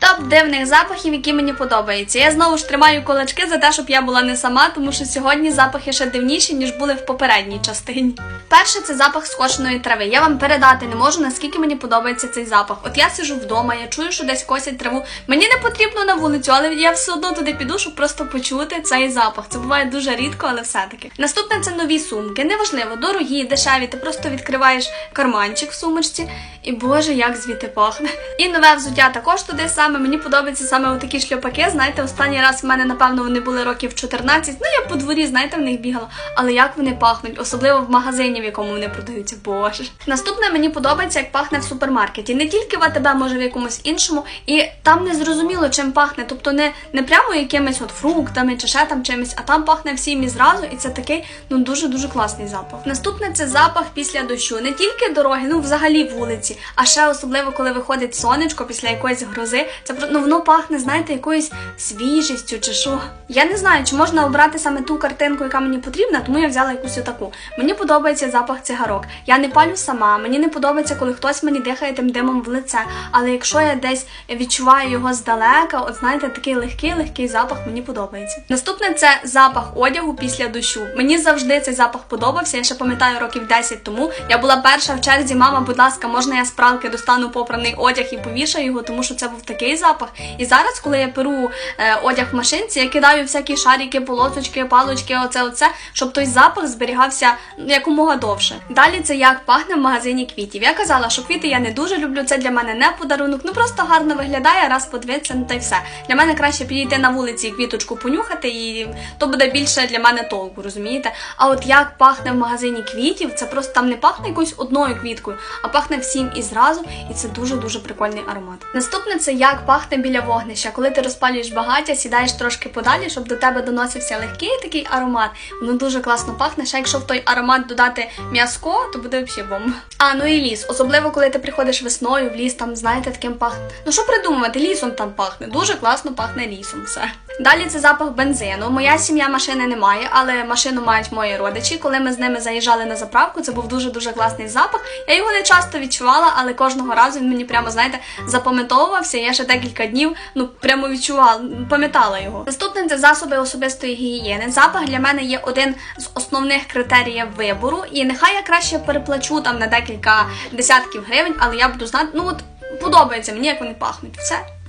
Топ дивних запахів, які мені подобаються. Я знову ж тримаю кулачки за те, щоб я була не сама, тому що сьогодні запахи ще дивніші, ніж були в попередній частині. Перше це запах скошеної трави. Я вам передати не можу, наскільки мені подобається цей запах. От я сижу вдома, я чую, що десь косять траву. Мені не потрібно на вулицю, але я все одно туди піду, щоб просто почути цей запах. Це буває дуже рідко, але все-таки. Наступне це нові сумки. Неважливо, дорогі, дешеві. Ти просто відкриваєш карманчик в сумочці, і боже, як звідти пахне. І нове взуття також туди саме. Мені подобаються саме такі шльопаки. Знаєте, останній раз в мене, напевно, вони були років 14. Ну, я по дворі, знаєте, в них бігала. Але як вони пахнуть, особливо в магазині, в якому вони продаються. Боже. Наступне мені подобається, як пахне в супермаркеті. Не тільки в АТБ, може в якомусь іншому, і там не зрозуміло, чим пахне. Тобто не, не прямо якимись от фруктами чи ще там чимось, а там пахне всім і зразу, і це такий ну дуже дуже класний запах. Наступне це запах після дощу. Не тільки дороги, ну взагалі вулиці, а ще особливо, коли виходить сонечко після якоїсь грози. Це ну воно пахне, знаєте, якоюсь свіжістю чи що. Я не знаю, чи можна обрати саме ту картинку, яка мені потрібна, тому я взяла якусь отаку. Мені подобається запах цигарок. Я не палю сама. Мені не подобається, коли хтось мені дихає тим димом в лице. Але якщо я десь відчуваю його здалека, от знаєте, такий легкий, легкий запах мені подобається. Наступне це запах одягу після дощу. Мені завжди цей запах подобався. Я ще пам'ятаю років 10 тому. Я була перша в черзі. Мама, будь ласка, можна я з пралки достану попраний одяг і повішаю його, тому що це був такий запах. І зараз, коли я перу е, одяг в машинці, я кидаю всякі шарики, полосочки, палочки, оце, оце, щоб той запах зберігався якомога довше. Далі це як пахне в магазині квітів. Я казала, що квіти я не дуже люблю. Це для мене не подарунок. Ну просто гарно виглядає, раз подивитися, ну та й все. Для мене краще підійти на вулиці і квіточку понюхати, і то буде більше для мене толку, розумієте? А от як пахне в магазині квітів, це просто там не пахне якоюсь одною квіткою, а пахне всім і зразу, і це дуже дуже прикольний аромат. Наступне це як пахне біля вогнища. Коли ти розпалюєш багаття, сідаєш трошки подалі, щоб до тебе доносився легкий такий аромат. Воно дуже класно пахне. Ще якщо в той аромат додати м'язко, то буде взагалі бомба. А ну і ліс, особливо коли ти приходиш весною в ліс, там знаєте, таким пахне. Ну що придумувати, лісом там пахне. Дуже класно пахне лісом. Все. Далі це запах бензину. Моя сім'я машини не має, але машину мають мої родичі. Коли ми з ними заїжджали на заправку, це був дуже дуже класний запах. Я його не часто відчувала, але кожного разу він мені прямо знаєте запам'ятовувався. Я ще декілька днів ну прямо відчувала, пам'ятала його. Наступне це засоби особистої гігієни. Запах для мене є один з основних критеріїв вибору. І нехай я краще переплачу там на декілька десятків гривень, але я буду знати, ну от подобається мені, як вони пахнуть. Все.